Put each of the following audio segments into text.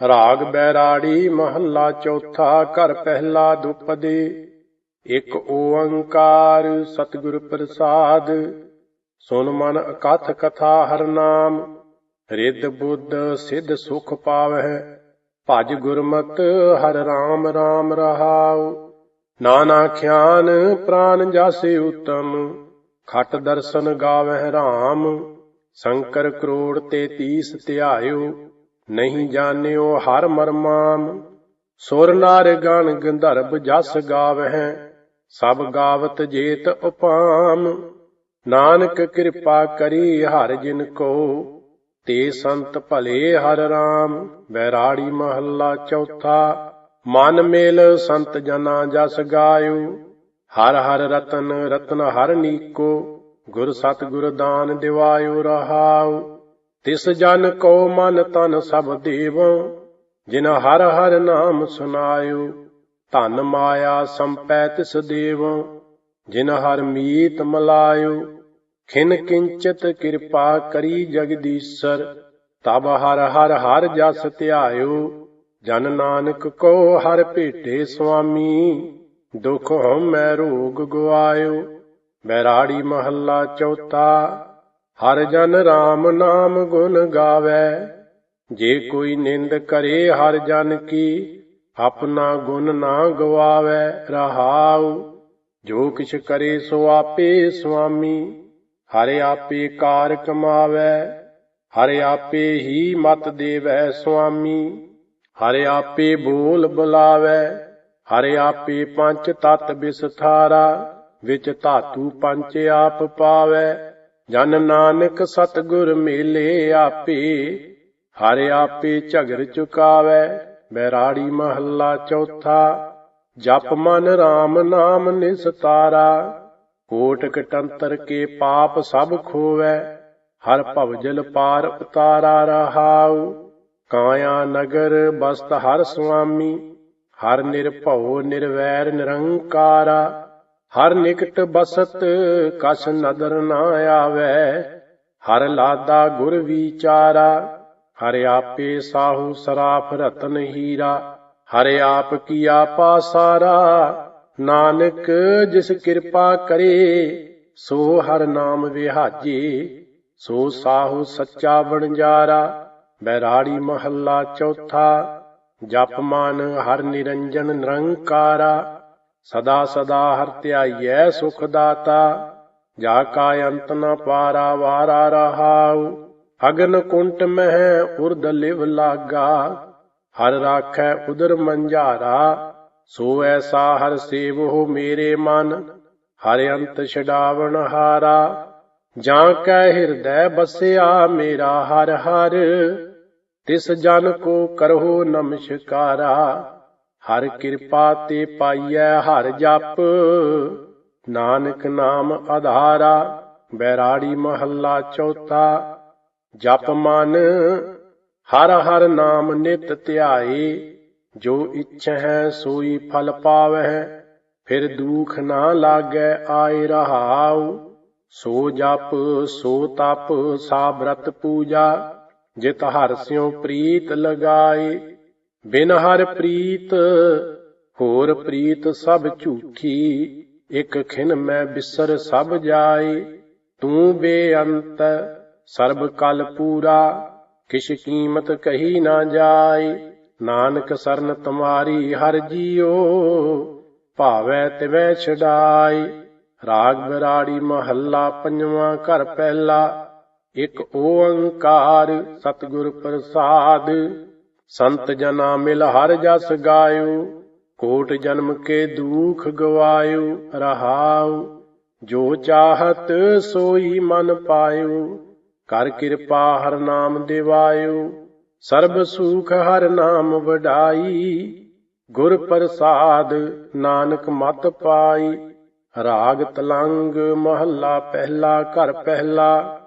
ਰਾਗ ਬੈਰਾੜੀ ਮਹੱਲਾ ਚੌਥਾ, ਘਰ ਪਹਿਲਾ ਦੁਪਦੇ। ਇਕ ਓੰਕਾਰ ਸਤਿਗੁਰ ਪ੍ਰਸਾਦ ਸੁਨ ਮਨ ਅਕਥ ਕਥਾ ਹਰ ਨਾਮ। ਰਿੱਧ ਬੁੱਧ ਸਿੱਧ ਸੁਖ ਪਾਵਹਿ, ਭਜ ਗੁਰਮਤ ਹਰ ਰਾਮ ਰਾਮ ਰਹਾਉ। ਨਾਨਾ ਖਿਆਨ ਪ੍ਰਾਨ ਜਾਸੇ ਉਤਮ, ਖਟ ਦਰਸ਼ਨ ਗਾਵਹਿ ਰਾਮ। ਸ਼ੰਕਰ ਕਰੋੜ ਤੇ ਤੀਸ ਧਿਆਇਓ। ਨਹੀਂ ਜਾਣਿਓ ਹਰ ਮਰਮਾਮ ਸੁਰ ਨਾਰ ਗਣ ਗੰਧਰਵ ਜਸ ਗਾਵਹਿ, ਸਭ ਗਾਵਤ ਜੇਤ ਉਪਾਮ। ਨਾਨਕ ਕਿਰਪਾ ਕਰੀ ਹਰ ਜਿਨ ਕੋ, ਤੇ ਸੰਤ ਭਲੇ ਹਰ ਰਾਮ। ਬੈਰਾੜੀ ਮਹੱਲਾ ਚੌਥਾ, ਮਨ ਮੇਲ ਸੰਤ ਜਨਾ ਜਸ ਗਾਇਓ। ਹਰ ਹਰ ਰਤਨ ਰਤਨ ਹਰ ਨੀਕੋ, ਗੁਰ ਸਤ ਗੁਰ ਦਾਨ ਦਿਵਾਇਓ ਰਹਾਉ ਤਿਸ ਜਨ ਕੋ ਮਨ ਤਨ ਸਭ ਦੇਵੋ, ਜਿਨ ਹਰ ਹਰ ਨਾਮ ਸੁਨਾਇਓ। ਧਨ ਮਾਇਆ ਸੰਪੈ ਤਿਸ ਦੇਵ, ਜਿਨ ਹਰ ਮੀਤ ਮਲਾਇਓ। ਖਿਨ ਕਿੰਚਤ ਕਿਰਪਾ ਕਰੀ ਜਗਦੀਸ਼ਰ, ਤਬ ਹਰ ਹਰ ਹਰ ਜਸ ਧਿਆਇਓ। ਜਨ ਨਾਨਕ ਕੋ ਹਰ ਭੇਟੇ ਸੁਆਮੀ, ਦੁਖ ਹਉਮੈ ਰੋਗ ਗਵਾਇਓ ਬੈਰਾੜੀ ਮਹੱਲਾ ਚੌਥਾ ਹਰ ਜਨ RAM ਨਾਮ ਗੁਣ ਗਾਵੇ। ਜੇ ਕੋਈ ਨਿੰਦ ਕਰੇ ਹਰ ਜਨ ਕੀ, ਆਪਣਾ ਗੁਣ ਨਾ ਗਵਾਵੇ ਰਹਾਉ। ਜੋ ਕਿਛ ਕਰੇ ਸੋ ਆਪੇ ਸੁਆਮੀ, ਹਰਿ ਆਪੇ ਕਾਰ ਕਮਾਵੇ। ਹਰਿ ਆਪੇ ਹੀ ਮਤ ਦੇਵੈ ਸੁਆਮੀ, ਹਰਿ ਆਪੇ ਬੋਲ ਬੁਲਾਵੇ। ਹਰਿ ਆਪੇ ਪੰਜ ਤਤ ਵਿਸਥਾਰਾ ਵਿੱਚ ਧਾਤੂ ਪੰਜ ਆਪ ਪਾਵੇ। ਜਨ ਨਾਨਕ ਸਤਗੁਰ ਮੇਲੇ ਆਪੇ, ਹਰ ਆਪੇ ਝਗਰ ਚੁਕਾਵੇ, ਬੈਰਾੜੀ ਮਹੱਲਾ ਚੌਥਾ, ਜਪ ਮਨ RAM ਨਾਮ ਨਿਸਤਾਰਾ ਕੋਟ ਕਟੰਤਰ ਕੇ ਪਾਪ ਸਭ ਖੋਵੈ, ਹਰ ਭਵਜਲ ਪਾਰ ਉਤਾਰਾ ਰਹਾਉ, ਕਾਇਆ ਨਗਰ ਬਸਤ ਹਰ ਸੁਆਮੀ, ਹਰ ਨਿਰਭਉ ਨਿਰਵੈਰ ਨਿਰੰਕਾਰਾ ਹਰ ਨਿਕਟ ਬਸਤ ਕਸ ਨਦਰ ਨਾ ਆਵੇ, ਹਰ ਲਾਦਾ ਗੁਰ ਵਿਚਾਰਾ, ਹਰ ਆਪੇ ਸਾਹੂ ਸਰਾਫ ਰਤਨ ਹੀਰਾ, ਹਰ ਆਪ ਕੀਆ ਪਾਸਾਰਾ ਨਾਨਕ ਜਿਸ ਕਿਰਪਾ ਕਰੇ, ਸੋ ਹਰ ਨਾਮ ਵਿਹਾਜੇ, ਸੋ ਸਾਹੂ ਸੱਚਾ ਬਣਜਾਰਾ ਬੈਰਾੜੀ ਮਹੱਲਾ ਚੌਥਾ, ਜਪ ਮਨ ਹਰ ਨਿਰੰਜਨ ਨਿਰੰਕਾਰਾ। ਸਦਾ ਸਦਾ ਹਰ ਧਿਆਈਐ ਸੁਖ ਦਾਤਾ, ਜਾ ਕਾ ਅੰਤ ਨ ਪਾਰਾ ਵਾਰਾ ਰਹਾਉ, ਅਗਨ ਕੁੰਟ ਮਹਿ ਉਰਦ ਲਿਵ ਲਾਗਾ, ਹਰ ਰਾਖੈ ਉਦਰ ਮੰਝਾਰਾ ਸੋ ਐਸਾ ਹਰ ਸੇਵੋ ਮੇਰੇ ਮਨ, ਹਰ ਅੰਤ ਛਡਾਵਣ ਹਾਰਾ, ਜਾਂ ਕੈ ਹਿਰਦੈ ਬਸਿਆ ਮੇਰਾ ਹਰ ਹਰ, ਤਿਸ ਜਨ ਕੋ ਕਰਹੁ ਨਮਸਕਾਰਾ ਹਰ ਕਿਰਪਾ ਤੇ ਪਾਈਐ ਹਰ ਜਪ। ਨਾਨਕ ਨਾਮ ਆਧਾਰਾ, ਬੈਰਾੜੀ ਮਹੱਲਾ ਚੌਥਾ। ਜਪ ਮਨ, ਹਰ ਹਰ ਨਾਮ ਨਿਤ ਧਿਆਏ। ਜੋ ਇੱਛੈ ਸੋਈ ਫਲ ਪਾਵਹਿ, ਫਿਰ ਦੁਖ ਨਾ ਲਾਗੈ ਆਏ ਰਹਾਉ। ਸੋ ਜਪ, ਸੋ ਤਪ, ਸਾਬਰਤ ਪੂਜਾ, ਜਿਤ ਹਰ ਸਿਉ ਪ੍ਰੀਤ ਲਗਾਏ। ਬਿਨ ਹਰ ਪ੍ਰੀਤ, ਹੋਰ ਪ੍ਰੀਤ ਸਭ ਝੂਠੀ, ਇਕ ਖਿਨ ਮੈਂ ਬਿਸਰ ਸਭ ਜਾਏ, ਤੂੰ ਬੇਅੰਤ, ਸਰਬ ਕਲ ਪੂਰਾ, ਕਿਛ ਕੀਮਤ ਕਹੀ ਨਾ ਜਾਏ, ਨਾਨਕ ਸਰਨ ਤੁਮਾਰੀ ਹਰ ਜੀਓ, ਭਾਵੈ ਤਿਵੈ ਛਡਾਈ ਰਾਗ ਬਰਾੜੀ ਮਹੱਲਾ ਪੰਜਵਾਂ ਘਰ ਪਹਿਲਾ, ਇੱਕ ਓੰਕਾਰ ਸਤਿਗੁਰ ਪ੍ਰਸਾਦ ਸੰਤ ਜਨਾ ਮਿਲ ਹਰ ਜਸ ਗਾਇਓ, ਕੋਟ ਜਨਮ ਕੇ ਦੁਖ ਗਵਾਇਓ, ਰਹਾਉ, ਜੋ ਚਾਹਤ ਸੋਈ ਮਨ ਪਾਇਓ, ਕਰ ਕਿਰਪਾ ਹਰ ਨਾਮ ਦਿਵਾਇਓ, ਸਰਬ ਸੁਖ ਹਰ ਨਾਮ ਵਡਾਈ, ਗੁਰ ਪ੍ਰਸਾਦ ਨਾਨਕ ਮਤ ਪਾਈ, ਰਾਗ ਤਲੰਗ ਮਹੱਲਾ ਪਹਿਲਾ, ਘਰ ਪਹਿਲਾ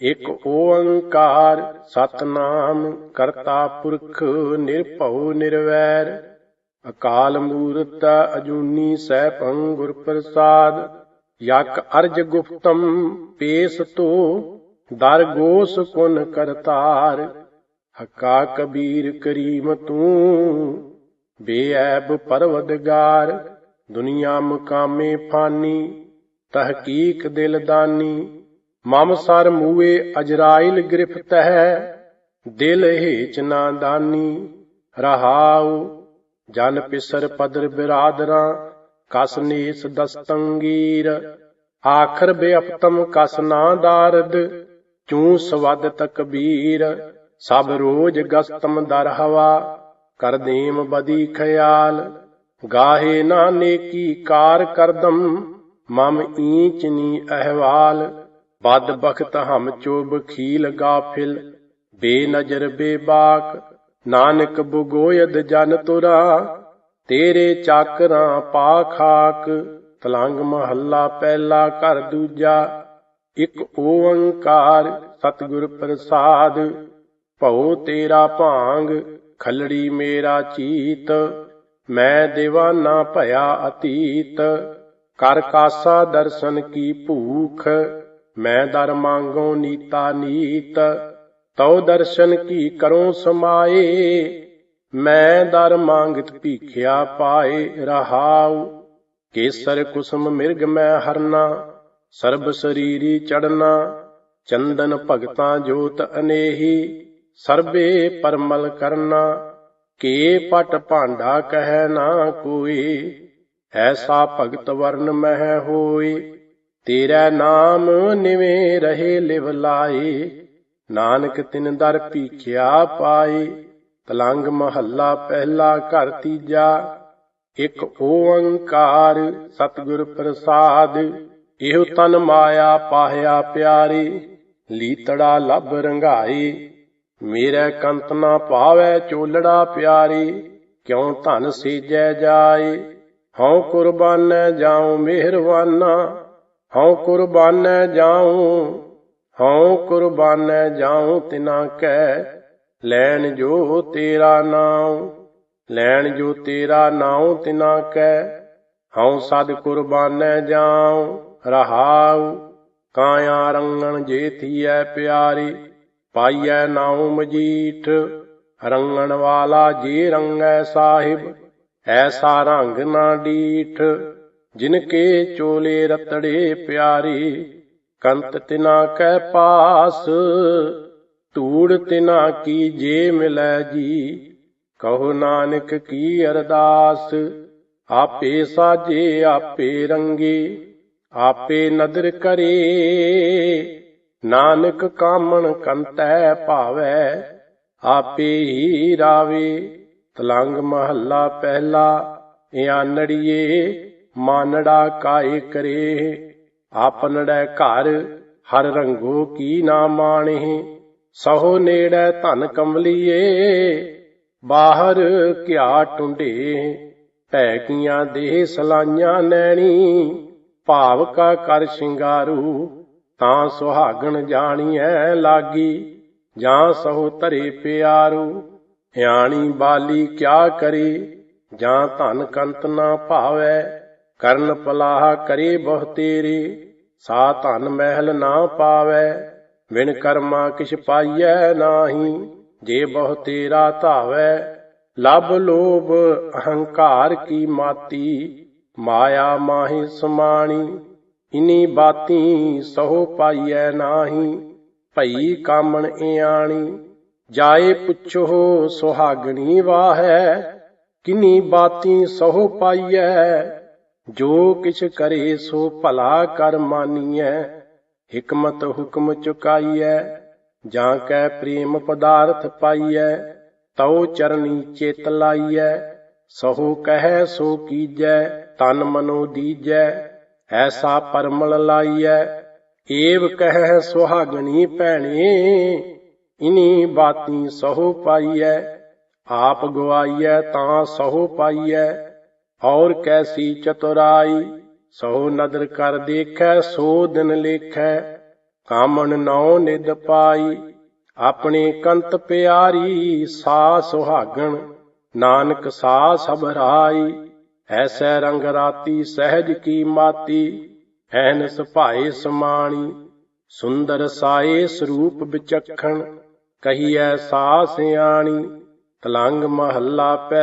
ਇੱਕ ਓੰਕਾਰ ਸਤਨਾਮ, ਕਰਤਾ ਪੁਰਖ ਨਿਰਭਉ ਨਿਰਵੈਰ। ਅਕਾਲ ਮੂਰਤ ਅਜੂਨੀ ਸੈਭੰ ਗੁਰ ਪ੍ਰਸਾਦ। ਯਕ ਅਰਜ ਗੁਪਤਮ ਪੇਸ ਤੋ, ਦਰ ਗੋਸ ਕੁਨ ਕਰਤਾਰ। ਹੱਕਾ ਕਬੀਰ ਕਰੀਮ ਤੂੰ, ਬੇਐਬ ਪਰਵਦਗਾਰ। ਦੁਨੀਆ ਮੁਕਾਮੇ ਫਾਨੀ, ਤਹਕੀਕ ਦਿਲਦਾਨੀ ਮਮ ਸਰ ਮੂਏ ਅਜਰਾਇਲ ਗ੍ਰਿਫਤ ਹੈ ਦਿਲ ਹੇਚ ਨਾ ਦਾਨੀ ਰਹਾਉ, ਜਨ ਪਿਸਰ ਪਦਰ ਬਿਰਾਦਰਾਂ, ਕਸ ਨੀਸ ਦਸਤੰਗੀਰ ਆਖਰ ਬੇਅਪਤਮ ਕਸ ਨਾ ਦਾਰਦ ਚੂ ਸਵਦ ਤਕਬੀਰ ਸਭ ਰੋਜ ਗਸਤਮ ਦਰ ਹਵਾ, ਕਰ ਦੇਮ ਬਦੀ ਖਿਆਲ, ਗਾਹੇ ਨਾ ਨੇਕੀ ਕਾਰ ਕਰਦਮ, ਮਮ ਈਚ ਨੀ ਅਹਵਾਲ ਬਦ ਬਖਤ ਹਮ ਚੋਬ ਖੀਲ ਗਾਫਿਲ ਬੇਨਜਰ ਬੇਬਾਕ, ਨਾਨਕ ਬੁਗੋਇਦ ਜਨ ਤੁਰਾ। ਤੇਰੇ ਚਾਕਰਾਂ ਪਾ ਖਾਕ ਤਲੰਗ ਮਹੱਲਾ ਪਹਿਲਾ ਘਰ ਦੂਜਾ। ਇਕ ਓੰਕਾਰ ਸਤਿਗੁਰ ਪ੍ਰਸਾਦ, ਭਉ ਤੇਰਾ ਭਾਂਗ, ਖਲੜੀ ਮੇਰਾ ਚੀਤ। ਮੈਂ دیਵਾਨਾ ਭਇਆ ਅਤੀਤ, ਕਰ ਕਾਸਾ ਦਰਸ਼ਨ ਕੀ ਭੂਖ। ਮੈਂ ਦਰ ਮੰਗੋ ਨੀਤਾ ਨੀਤ, ਤਉ ਦਰਸ਼ਨ ਕੀ ਕਰੋ ਸਮਾਏ? ਮੈਂ ਦਰ ਮੰਗਤ ਭੀਖਿਆ ਪਾਏ ਰਹਾਉ, ਕੇਸਰ ਕੁਸਮ ਮਿਰਗ ਮੈਂ ਹਰਨਾ, ਸਰਬ ਸਰੀਰੀ ਚੜਨਾ ਚੰਦਨ ਭਗਤਾਂ ਜੋਤ ਅਨੇਹੀ, ਸਰਬੇ ਪਰਮਲ ਕਰਨਾ, ਕੇ ਪਟ ਭਾਂਡਾ ਕਹਿ ਨਾ ਕੋਈ, ਐਸਾ ਭਗਤ ਵਰਨ ਮਹਿ ਹੋਈ ਤੇਰਾ ਨਾਮ ਨਿਵੇਂ ਰਹੇ ਲਿਵ ਲਾਏ, ਨਾਨਕ ਤਿਨ ਦਰ ਭੀਖਿਆ ਪਾਏ, ਤਲੰਗ ਮਹੱਲਾ ਪਹਿਲਾ ਘਰ ਤੀਜਾ, ਇੱਕ ਓੰਕਾਰ ਸਤਿਗੁਰ ਪ੍ਰਸਾਦ, ਇਹੋ ਤਨ ਮਾਇਆ ਪਾਹਿਆ ਪਿਆਰੀ, ਲੀਤੜਾ ਲੱਭ ਰੰਗਾਈ ਮੇਰੇ ਕੰਤ ਨਾ ਪਾਵੈ ਚੋਲੜਾ ਪਿਆਰੀ, ਕਿਉ ਧਨ ਸੀਜੈ ਜਾਏ, ਹਉ ਕੁਰਬਾਨੈ ਜਾਉ ਮਿਹਰਵਾਨਾ ਹਉ ਕੁਰਬਾਨੈ ਜਾਉ, ਹਉ ਕੁਰਬਾਨੈ ਜਾਉ ਤਿਨਾ ਕੈ, ਲੈਣ ਜੋ ਤੇਰਾ ਨਾਮ ਲੈਣ ਜੋ ਤੇਰਾ ਨਾਉ ਤਿਨਾ ਕੈ, ਹਉ ਸਦ ਕੁਰਬਾਨੈ ਜਾਉ, ਰਹਾਉ, ਕਾਇਆ ਰੰਗਣ ਜੇ ਥੀਐ ਪਿਆਰੀ, ਪਾਈਐ ਨਾਉ ਮਜੀਠ, ਰੰਗਣ ਵਾਲਾ ਜੇ ਰੰਗੈ ਸਾਹਿਬ, ਐਸਾ ਰੰਗ ਨਾ ਡੀਠ ਜਿਨ ਕੇ ਚੋਲੇ ਰਤੜੇ ਪਿਆਰੀ, ਕੰਤ ਤਿਨਾ ਕੈ ਪਾਸ, ਧੂੜ ਤਿਨਾ ਕੀ ਜੇ ਮਿਲੈ ਜੀ, ਕਹੋ ਨਾਨਕ ਕੀ ਅਰਦਾਸ, ਆਪੇ ਸਾਜੇ, ਆਪੇ ਰੰਗੇ, ਆਪੇ ਨਦਰ ਕਰੇ, ਨਾਨਕ ਕਾਮਣ ਕੰਤੈ ਭਾਵੈ, ਆਪੇ ਹੀ ਰਾਵੇ, ਤਲੰਗ ਮਹੱਲਾ ਪਹਿਲਾ ਇਆਨੜੀਏ ਮਾਨੜਾ ਕਾਏ ਕਰੇ। ਆਪਨੜੈ ਘਰ, ਹਰ ਰੰਗੋ ਕੀ ਨਾ ਮਾਣੇ। ਸਹੋ ਨੇੜੈ ਧਨ ਕਮਲੀਏ, ਬਾਹਰ ਕਿਆ ਟੁੰਡੇ। ਟੈਕੀਆਂ ਦੇ ਸਲਾਈਆਂ ਨੈਣੀ, ਭਾਵ ਕਾ ਕਰ ਸ਼ਿੰਗਾਰੂ, ਤਾਂ ਸੁਹਾਗਣ ਜਾਣੀਐ ਲਾਗੀ। ਜਾਂ ਸਹੋ ਧਰੇ ਪਿਆਰੂ ਹਿਆਣੀ ਬਾਲੀ ਕਿਆ ਕਰੇ। ਜਾਂ ਧਨ ਕੰਤ ਨਾ ਭਾਵੈ ਕਰਨ ਪਲਾਹ ਕਰੇ ਬਹੁ ਤੇਰੇ, ਸਾ ਧਨ ਮਹਿਲ ਨਾ ਪਾਵੈ ਵਿਣ ਕਰਮਾ ਕਿਛ ਪਾਈਐ ਨਾਹੀ, ਜੇ ਬਹੁ ਤੇਰਾ ਧਾਵੈ ਲਬ ਲੋਭ ਅਹੰਕਾਰ ਕੀ ਮਾਤੀ, ਮਾਇਆ ਮਾਹੀ ਸਮਾਣੀ, ਇਨੀ ਬਾਤੀ ਸਹੋ ਪਾਈਐ ਨਾਹੀ, ਭਈ ਕਾਮਣ ਇਆਣੀ, ਜਾਏ ਪੁੱਛੋ ਸੁਹਾਗਣੀ ਵਾਹੈ, ਕਿਨੀ ਬਾਤੀ ਸਹੋ ਪਾਈਐ ਜੋ ਕਿਛ ਕਰੇ ਸੋ ਭਲਾ ਕਰ ਮਾਨੀਐ, ਹਕਮਤ ਹੁਕਮ ਚੁਕਾਈਐ, ਜਾਂ ਕੈ ਪ੍ਰੇਮ ਪਦਾਰਥ ਪਾਈਐ, ਤਉ ਚਰਨੀ ਚਿਤ ਲਾਈਐ, ਸਹੋ ਕਹਿ ਸੋ ਕੀਜੈ, ਤਨ ਮਨੋ ਦੀਜੈ, ਐਸਾ ਪਰਮਲ ਲਾਈਐ, ਏਵ ਕਹਿ ਸੁਹਾਗਣੀ ਭੈਣੇ, ਇਨੀ ਬਾਤੀ ਸਹੋ ਪਾਈਐ, ਆਪ ਗਵਾਈਐ ਤਾਂ ਸਹੋ ਪਾਈਐ ਔਰ ਕੈਸੀ ਚਤੁਰਾਈ ਸੋ ਨਦਰ ਕਰ ਦੇਖੈ, ਸੋ ਦਿਨ ਲੇਖੈ, ਕਾਮਣ ਨੌ ਨਿਦ ਪਾਈ। ਆਪਣੇ ਕੰਤ ਪਿਆਰੀ ਸਾ ਸੁਹਾਗਣ, ਨਾਨਕ ਸਾ ਸਭ ਰਾਈ। ਐਸੈ ਰੰਗ ਰਾਤੀ ਸਹਿਜ ਕੀ ਮਾਤੀ, ਐਨਸ ਭਾਏ ਸਮਾਣੀ। ਸੁੰਦਰ ਸਾਏ ਸਰੂਪ ਵਿਚਖਣ, ਕਹੀਐ ਸਾ ਸਿਆਣੀ, ਤਲੰਗ ਮਹੱਲਾ ਪਹਿ